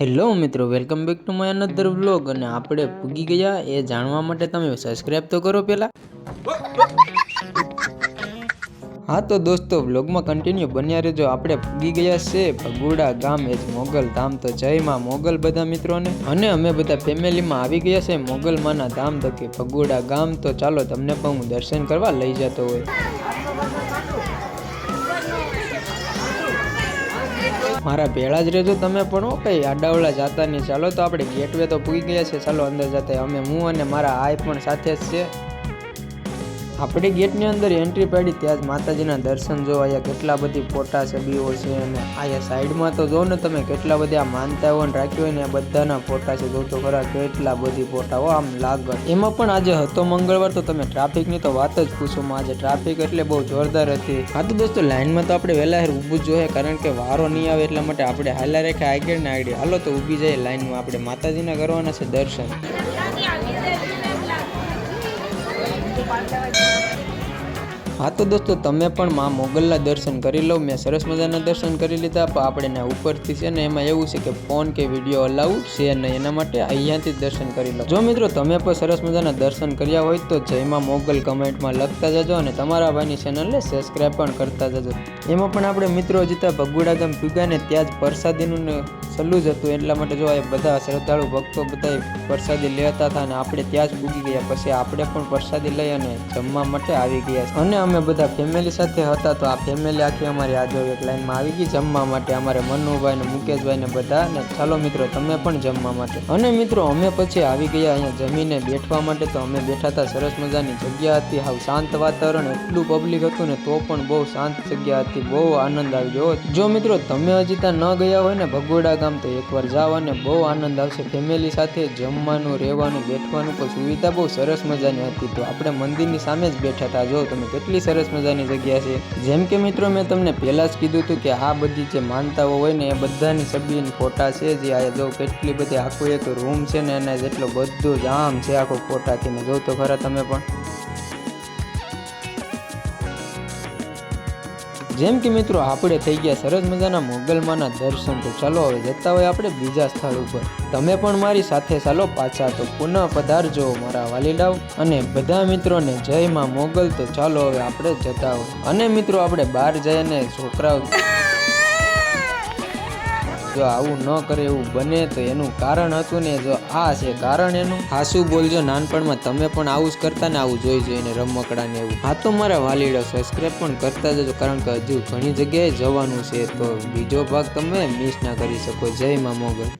Hello મિત્રો, welcome back to my another vlog અને આપણે પૂગી ગયા એ જાણવા માટે તમે સબસ્ક્રાઇબ તો કરો પહેલા હા તો દોસ્તો વ્લોગમાં કન્ટિન્યુ બન્યા રહેજો. આપણે પૂગી ગયા છે ભગુડા ગામ, એ જ મોગલ ધામ. તો જય માં મોગલ બધા મિત્રોને. અને અમે બધા ફેમિલીમાં આવી ગયા છે મોગલ માના ધામ તકે ભગુડા ગામ. તો ચાલો તમને પણ હું દર્શન કરવા લઈ જતો હોય. મારા ભેળા જ રહેજો તમે પણ, હો, કંઈ આડાવડા જાતા નહીં ચાલો તો આપણે ગેટવે તો પૂગી ગયા છે. ચાલો અંદર જતા, અમે હું અને મારા આય પણ સાથે જ છે આપણે ગેટની અંદર એન્ટ્રી પાડી ત્યાં જ માતાજીના દર્શન જો અહીંયા કેટલા બધી ફોટા છબીઓ છે અને અહીંયા સાઈડમાં તો જો ને તમે કેટલા બધા માનતાઓને માનતાઓ રાખ્યું હોય ને આ બધાના ફોટા છે. જો ખરા કેટલા બધી ફોટાઓ આમ લાગત. એમાં પણ આજે હતો મંગળવાર તો તમે ટ્રાફિકની તો વાત જ પૂછો આજે ટ્રાફિક એટલે બહુ જોરદાર હતી. હા તો દોસ્તો, લાઈનમાં તો આપણે વહેલા ઊભું જ જોઈએ કારણ કે વારો નહીં આવે એટલા માટે આપણે હાલા રેખા આગળ ને આગળ હાલો તો ઊભી જઈએ લાઈનમાં. આપણે માતાજીના કરવાના છે દર્શન. હા તો દોસ્તો, તમે પણ માં મોગલના દર્શન કરી લો. મેં સરસ મજાના દર્શન કરી લીધા, પણ આપણે એના ઉપરથી છે ને એમાં એવું છે કે ફોન કે વીડિયો અલાઉ છે નહીં, એના માટે અહીંયાથી દર્શન કરી લો. જો મિત્રો, તમે પણ સરસ મજાના દર્શન કર્યા હોય તો જયમાં મોગલ કમેન્ટમાં લખતા જજો અને તમારા ભાઈની ચેનલને સબસ્ક્રાઈબ પણ કરતા જજો. એમાં પણ આપણે મિત્રો જીતા ભગુડા ગામ પીગા ને ત્યાં જ પ્રસાદીનું સલ્લું જ હતું. એટલા માટે જો એ બધા શ્રદ્ધાળુ ભક્તો બધા પ્રસાદી લેતા હતા અને આપણે ત્યાં જ ભૂગી ગયા. પછી આપણે પણ પ્રસાદી લઈ અને જમવા માટે આવી ગયા. અને અમે બધા ફેમિલી સાથે હતા તો આ ફેમિલી આખી અમારી આજે એક લાઈનમાં આવી ગઈ. જમવા માટે અમારે મનુભાઈ ને મુકેશભાઈ ને બધા ને ચાલો મિત્રો, તમે પણ જમવા માટે. અને મિત્રો, અમે પછી આવી ગયા અહીંયા જમીને બેઠવા માટે તો અમે બેઠા હતા સરસ મજાની જગ્યા હતી. હાવ શાંત વાતાવરણ, એટલું પબ્લિક હતું ને તો પણ બહુ શાંત જગ્યા હતી. બહુ આનંદ આવી ગયો જો મિત્રો, તમે હજી ત્યાં ન ગયા હોય ને ભગોડા ગામ તો એકવાર જાઓ અને બહુ આનંદ આવશે. ફેમિલી સાથે જમવાનું, રહેવાનું, બેઠવાનું પણ સુવિધા બહુ સરસ મજાની હતી. તો આપણે મંદિરની સામે જ બેઠા હતા. જો તમે કેટલી સરસ મજાની જગ્યા છે. જેમ કે મિત્રો મેં તમને પહેલાં જ કીધું હતું કે આ બધી જે માનતાઓ હોય ને એ બધાની છબીની ફોટા છે જે આ જો કેટલી બધી આખું એક રૂમ છે ને એના જેટલો બધો જામ છે આખો ફોટાથી ને જો તો ખરા તમે પણ જેમ કે મિત્રો, આપણે થઈ ગયા સરસ મજાના મોગલમાના દર્શન. તો ચાલો હવે જતા હોય આપણે બીજા સ્થળ ઉપર. તમે પણ મારી સાથે ચાલો પાછા. તો પુનઃ પધારજો મારા વાલીડાવ અને બધા મિત્રોને જય માં મોગલ. તો ચાલો હવે આપણે જતા હોય. અને મિત્રો, આપણે બહાર જઈને છોકરાઓ જો આવું ન કરે એવું બને તો એનું કારણ હતું ને જો આ છે કારણ એનું? હાસું બોલજો, નાનપણમાં તમે પણ આવું જ કરતા ને આવું જોઈ જોઈને રમકડા ને એવું. હા તો મારા વાલીડો સબસ્ક્રાઈબ પણ કરતા જજો, કારણ કે હજુ ઘણી જગ્યાએ જવાનું છે. તો બીજો ભાગ તમે મિસ ના કરી શકો. જય મા મોગલ.